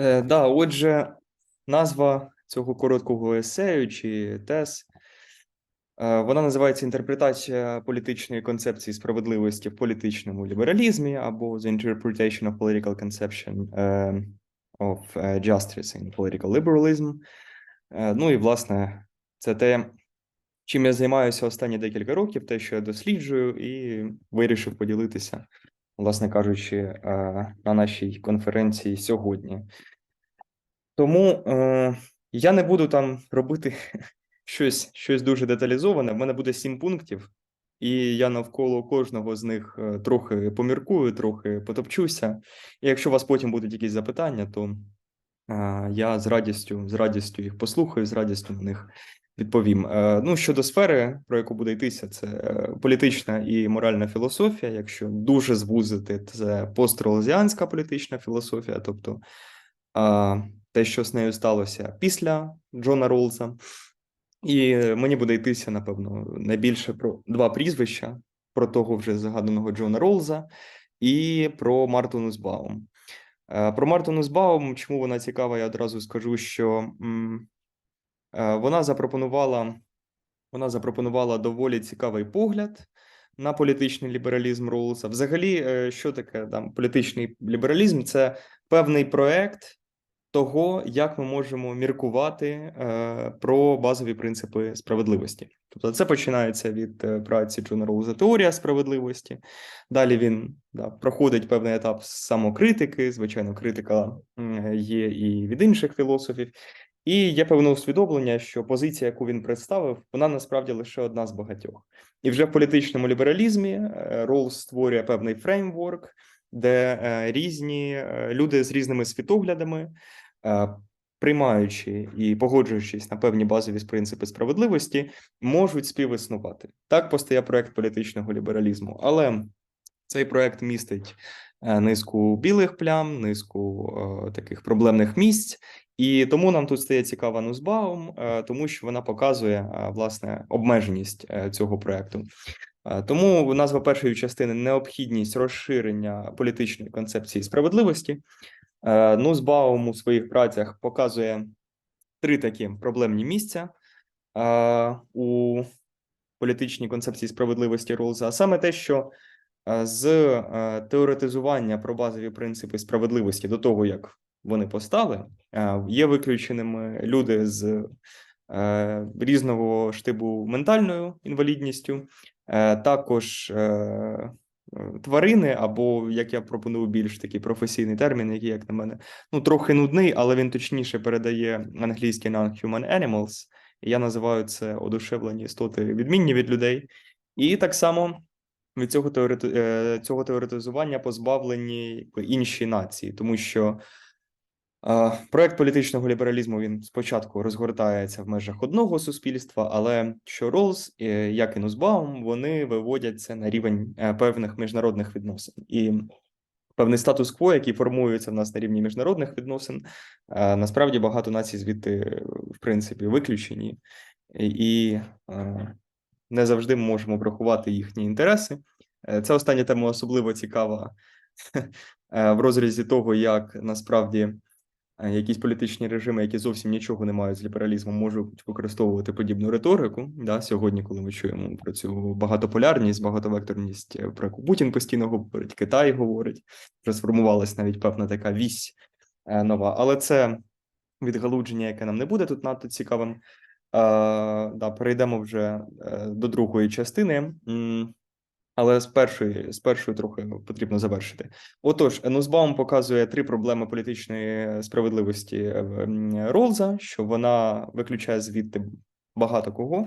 Е, да, отже, назва цього короткого есею чи тез, е, вона називається Інтерпретація політичної концепції справедливості в політичному лібералізмі або The Interpretation of Political Conception е, of Justice in Political Liberalism. Ну і, власне, це те, чим я займаюся останні декілька років, те, що я досліджую, і вирішив поділитися, власне кажучи, на нашій конференції сьогодні. Тому е, я не буду там робити щось, щось дуже деталізоване. В мене буде сім пунктів, і я навколо кожного з них е, трохи поміркую, трохи потопчуся. І якщо у вас потім будуть якісь запитання, то е, я з радістю, з радістю їх послухаю, з радістю на них відповім. Е, ну, щодо сфери, про яку буде йтися, це е, політична і моральна філософія. Якщо дуже звузити, це постролозіанська політична філософія, тобто а, те, що з нею сталося після Джона Ролза. І мені буде йтися, напевно, найбільше про два прізвища: про того вже згаданого Джона Ролза і про Марту Нусбаум. Е, Про Марту Нусбаум, чому вона цікава, я одразу скажу, що е, вона запропонувала, вона запропонувала доволі цікавий погляд на політичний лібералізм Ролза. Взагалі, е, що таке там політичний лібералізм? Це певний проект того, як ми можемо міркувати е, про базові принципи справедливості. Тобто, це починається від е, праці Джона Роуза теорія справедливості. Далі він да, проходить певний етап самокритики. Звичайно, критика є і від інших філософів. І є певне усвідомлення, що позиція, яку він представив, вона насправді лише одна з багатьох. І вже в політичному лібералізмі е, створює певний фреймворк, де е, різні е, люди з різними світоглядами, е, приймаючи і погоджуючись на певні базові принципи справедливості, можуть співіснувати. Так постає проект політичного лібералізму, але цей проект містить низку білих плям, низку таких проблемних місць. І тому нам тут стає цікава Нузбаум, е, тому що вона показує власне обмеженість цього проекту. Е, Тому назва першої частини необхідність розширення політичної концепції справедливості. Е, Нузбаум у своїх працях показує три такі проблемні місця е, у політичній концепції справедливості Ролза, а саме те, що з теоретизування про базові принципи справедливості до того, як вони постали, є виключеними люди з різного штибу ментальною інвалідністю, також е, е, тварини, або як я пропоную більш такий професійний термін, який, як на мене, ну трохи нудний, але він точніше передає англійський non-human animals. Я називаю це одушевлені істоти, відмінні від людей. І так само від цього теорети... е, цього теоретизування позбавлені інші нації, тому що е, проект політичного лібералізму він спочатку розгортається в межах одного суспільства, але що Роллс, е, як і Нусбаум, вони виводять це на рівень е, певних міжнародних відносин. І певний статус-кво, який формується в нас на рівні міжнародних відносин, е, насправді багато націй звідти, в принципі, виключені, і не завжди ми можемо врахувати їхні інтереси. Е, Ця остання тема особливо цікава в розрізі того, як насправді якісь політичні режими, які зовсім нічого не мають з лібералізмом, можуть використовувати подібну риторику. Да, сьогодні, коли ми чуємо про цю багатополярність, багатовекторність, е, про яку Путін постійно говорить, Китай говорить, вже сформувалась навіть певна така вісь е, нова. Але це відгалудження, яке нам не буде тут надто цікавим. Е, да, перейдемо вже е, до другої частини. Але з першої, з першої трохи потрібно завершити. Отож, Нусбаум показує три проблеми політичної справедливості е, Ролза, що вона виключає звідти багато кого,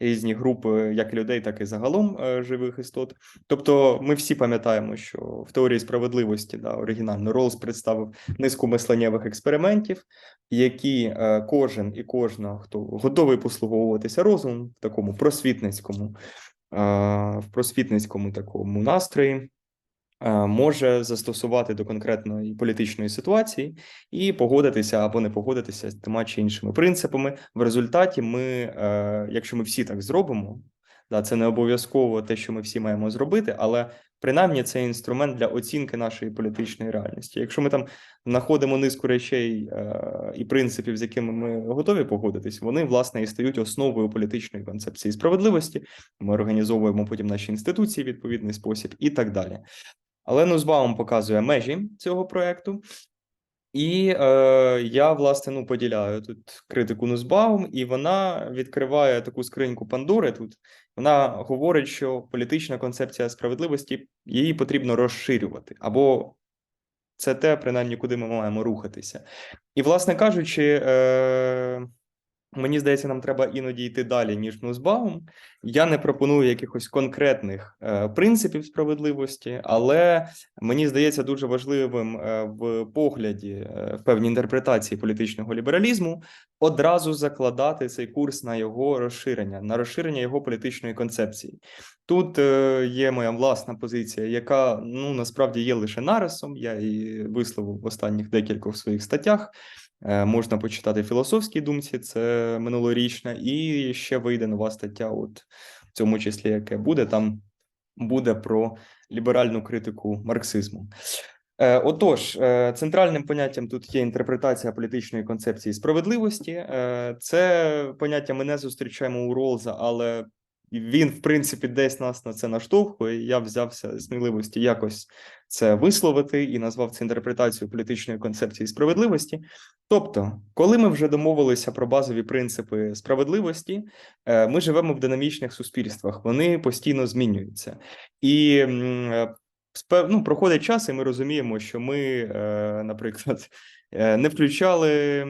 різні групи, як людей, так і загалом е, живих істот. Тобто, ми всі пам'ятаємо, що в теорії справедливості да, оригінально Ролз представив низку мисленнєвих експериментів, які е, кожен і кожна, хто готовий послуговуватися розумом в такому просвітницькому е, в просвітницькому такому настрої е, може застосувати до конкретної політичної ситуації і погодитися або не погодитися з тима чи іншими принципами. В результаті ми, е, якщо ми всі так зробимо, Да, це не обов'язково те, що ми всі маємо зробити, але принаймні це інструмент для оцінки нашої політичної реальності. Якщо ми там знаходимо низку речей е, і принципів, з якими ми готові погодитись, вони власне і стають основою політичної концепції справедливості. Ми організовуємо потім наші інституції в відповідний спосіб і так далі. Але Нузбаум показує межі цього проекту. І е, я власне ну поділяю тут критику Нузбаум, і вона відкриває таку скриньку Пандори. Тут вона говорить, що політична концепція справедливості її потрібно розширювати, або це те, принаймні, куди ми маємо рухатися. І, власне кажучи, е, мені здається, нам треба іноді йти далі, ніж Нузбаум. Я не пропоную якихось конкретних е, принципів справедливості, але мені здається дуже важливим е, в погляді е, в певній інтерпретації політичного лібералізму одразу закладати цей курс на його розширення, на розширення його політичної концепції. Тут е, є моя власна позиція, яка ну насправді є лише нарисом. Я її висловив в останніх декількох своїх статтях. Е, Можна почитати в філософській думці, це минулорічна, і ще вийде нова стаття, от в цьому числі, яке буде там буде про ліберальну критику марксизму. Е, Отож, е, центральним поняттям тут є інтерпретація політичної концепції справедливості. Це поняття ми не зустрічаємо у Ролза, але він, в принципі, десь нас на це наштовхує. Я взявся сміливості якось це висловити і назвав це інтерпретацією політичної концепції справедливості. Тобто, коли ми вже домовилися про базові принципи справедливості, е, ми живемо в динамічних суспільствах, вони постійно змінюються. І е, ну, проходить час, і ми розуміємо, що ми, е, наприклад, не включали,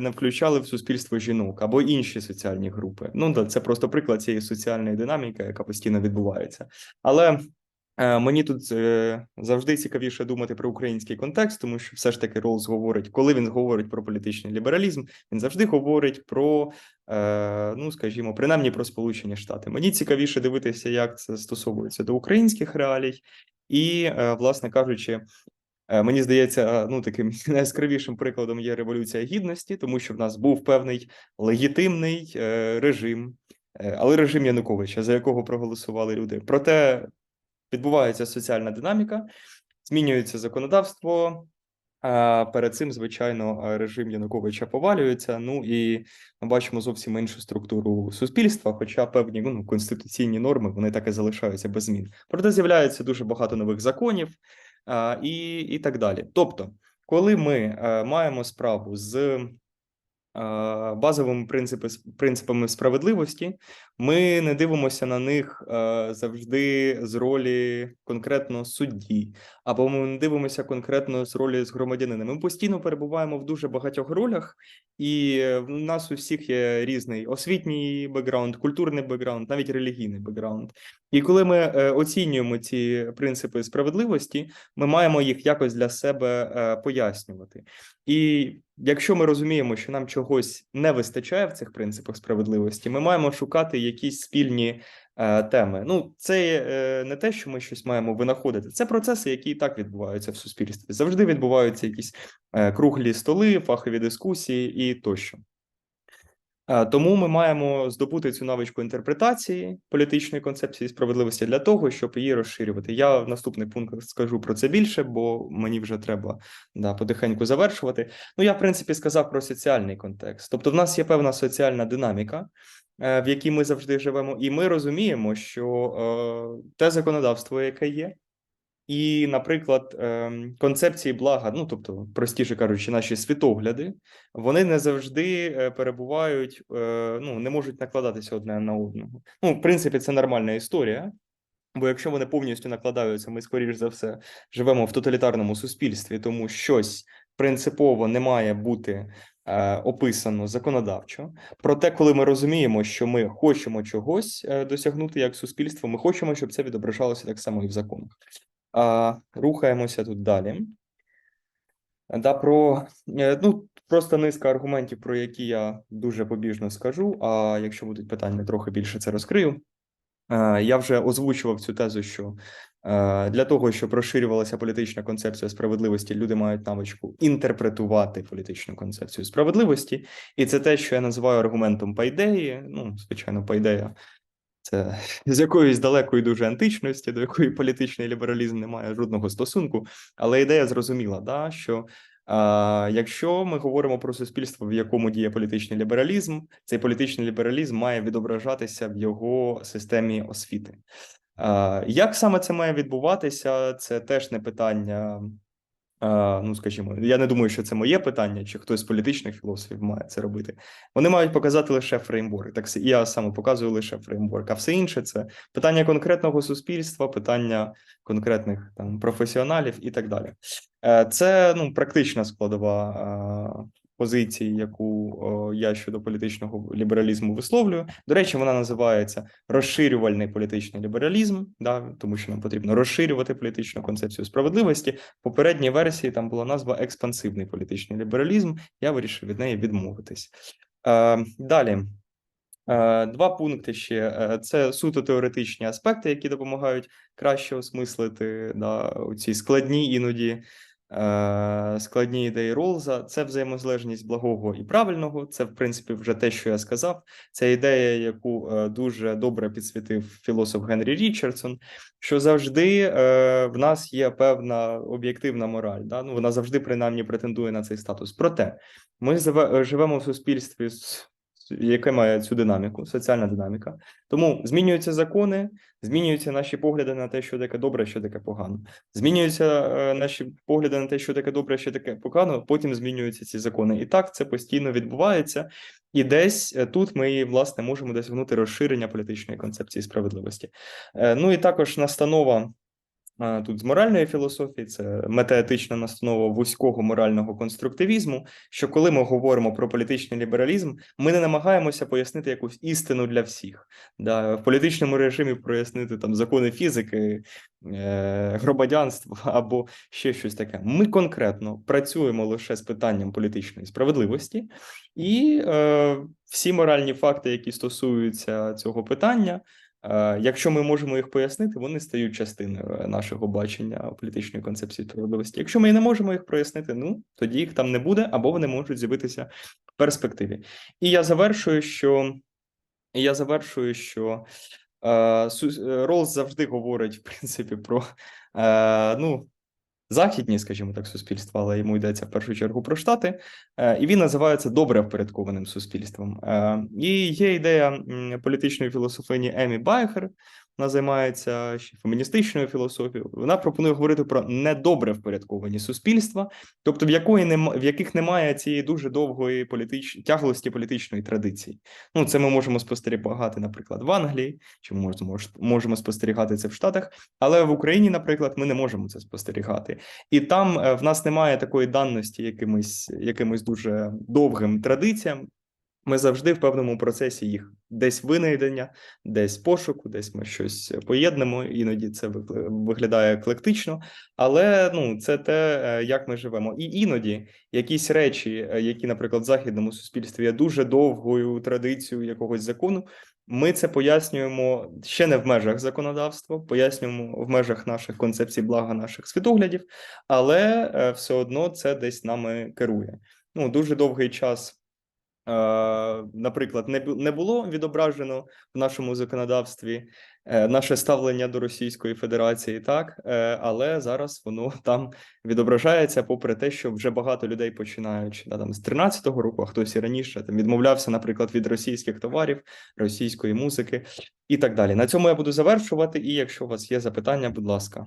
не включали в суспільство жінок або інші соціальні групи. Ну, да, це просто приклад цієї соціальної динаміки, яка постійно відбувається. Але е, мені тут е, завжди цікавіше думати про український контекст, тому що все ж таки Ролз говорить, коли він говорить про політичний лібералізм, він завжди говорить про, е, ну скажімо, принаймні про Сполучені Штати. Мені цікавіше дивитися, як це стосовується до українських реалій, і, е, власне кажучи. Е, Мені здається, ну таким найяскравішим прикладом є революція гідності, тому що в нас був певний легітимний е, режим, е, але режим Януковича, за якого проголосували люди. Проте відбувається соціальна динаміка, змінюється законодавство. А перед цим, звичайно, е, режим Януковича повалюється. Ну і ми бачимо зовсім іншу структуру суспільства, хоча певні ну, конституційні норми вони так і залишаються без змін. Проте з'являється дуже багато нових законів і, і так далі. Тобто, коли ми е, маємо справу з базовими принципи, принципами справедливості, ми не дивимося на них завжди з ролі конкретно судді, або ми не дивимося конкретно з ролі з громадянина. Ми постійно перебуваємо в дуже багатьох ролях, і в нас у всіх є різний освітній бекграунд, культурний бекграунд, навіть релігійний бекграунд. І коли ми е, оцінюємо ці принципи справедливості, ми маємо їх якось для себе е, пояснювати. І якщо ми розуміємо, що нам чогось не вистачає в цих принципах справедливості, ми маємо шукати якісь спільні е, теми. Ну, це е, не те, що ми щось маємо винаходити. Це процеси, які і так відбуваються в суспільстві. Завжди відбуваються якісь е, круглі столи, фахові дискусії і тощо. Е, Тому ми маємо здобути цю навичку інтерпретації політичної концепції справедливості для того, щоб її розширювати. Я в наступних пунктах скажу про це більше, бо мені вже треба да, потихеньку завершувати. Ну, я в принципі сказав про соціальний контекст. Тобто, в нас є певна соціальна динаміка, е, в якій ми завжди живемо, і ми розуміємо, що е, те законодавство, яке є. І, наприклад, ем, концепції блага, ну тобто, простіше кажучи, наші світогляди, вони не завжди е, перебувають, е, ну не можуть накладатися одне на одного. Ну, в принципі, це нормальна історія. Бо якщо вони повністю накладаються, ми скоріш за все живемо в тоталітарному суспільстві, тому щось принципово не має бути е, описано законодавчо. Проте, коли ми розуміємо, що ми хочемо чогось е, досягнути як суспільство, ми хочемо, щоб це відображалося так само і в законах. А, рухаємося тут далі. Да, про е, ну просто низка аргументів, про які я дуже побіжно скажу. А якщо будуть питання, трохи більше це розкрию. Е, Я вже озвучував цю тезу, що е, для того, щоб розширювалася політична концепція справедливості, люди мають навичку інтерпретувати політичну концепцію справедливості, і це те, що я називаю аргументом Пайдеї. Ну, звичайно, Пайдея Це з якоїсь далекої дуже античності, до якої політичний лібералізм не має жодного стосунку. Але ідея зрозуміла, да, що а, якщо ми говоримо про суспільство, в якому діє політичний лібералізм, цей політичний лібералізм має відображатися в його системі освіти. Як саме це має відбуватися, це теж не питання. Ну, скажімо, я не думаю, що це моє питання, чи хтось з політичних філософів має це робити. Вони мають показати лише фреймворк. Так я саме показую лише фреймворк, а все інше це питання конкретного суспільства, питання конкретних там професіоналів і так далі. Е, Це ну практична складова позиції, яку я щодо політичного лібералізму висловлюю. До речі, вона називається розширювальний політичний лібералізм, да, тому що нам потрібно розширювати політичну концепцію справедливості. В попередній версії там була назва експансивний політичний лібералізм. Я вирішив від неї відмовитись. Е, Далі. Е, Два пункти ще Е, це суто теоретичні аспекти, які допомагають краще осмислити да, ці складні іноді складні ідеї Ролза. Це взаємозалежність благого і правильного. Це, в принципі, вже те, що я сказав. Це ідея, яку е, дуже добре підсвітив філософ Генрі Річардсон, що завжди е, в нас є певна об'єктивна мораль. Да? Ну, вона завжди принаймні претендує на цей статус. Проте ми живе- живемо в суспільстві з яке має цю динаміку, соціальна динаміка. Тому змінюються закони, змінюються наші погляди на те, що таке добре, що таке погано. Змінюються е, наші погляди на те, що таке добре, що таке погано. Потім змінюються ці закони. І так це постійно відбувається. І десь е, тут ми власне можемо досягнути розширення політичної концепції справедливості. Е, Ну і також настанова. Тут з моральної філософії це метаетична настанова вузького морального конструктивізму. Що коли ми говоримо про політичний лібералізм, ми не намагаємося пояснити якусь істину для всіх. Да, в політичному режимі прояснити там закони фізики, е, громадянства або ще щось таке. Ми конкретно працюємо лише з питанням політичної справедливості, і е, всі моральні факти, які стосуються цього питання. Е, Якщо ми можемо їх пояснити, вони стають частиною е, нашого бачення політичної концепції справедливості. Якщо ми не можемо їх прояснити, ну тоді їх там не буде, або вони можуть з'явитися в перспективі. І я завершую, що я завершую, що е, е, завжди говорить, в принципі, про е, ну. Західні, скажімо так, суспільства, але йому йдеться в першу чергу про штати, Е, і він називається добре впорядкованим суспільством. Е, І є ідея політичної філософині Емі Байхер, вона займається ще феміністичною філософією. Вона пропонує говорити про недобре впорядковані суспільства, тобто в якої нема, в яких немає цієї дуже довгої політич... тяглості політичної традиції. Ну, це ми можемо спостерігати, наприклад, в Англії, чи ми можемо, спостерігати це в Штатах, але в Україні, наприклад, ми не можемо це спостерігати. І там е, в нас немає такої даності якимось, якимось дуже довгим традиціям. Ми завжди в певному процесі їх десь винайдення, десь пошуку, десь ми щось поєднемо. Іноді це виглядає еклектично, але ну це те, е, як ми живемо. І іноді якісь речі, е, які, наприклад, в західному суспільстві є дуже довгою традицією якогось закону. Ми це пояснюємо ще не в межах законодавства, пояснюємо в межах наших концепцій блага наших світоглядів, але е, все одно це десь нами керує. Ну, дуже довгий час. Е, Наприклад, не було відображено в нашому законодавстві е, наше ставлення до Російської Федерації, так е, але зараз воно там відображається, попри те, що вже багато людей починаючи да, там з 13-го року, а хтось і раніше там відмовлявся, наприклад, від російських товарів, російської музики і так далі. На цьому я буду завершувати. І якщо у вас є запитання, будь ласка.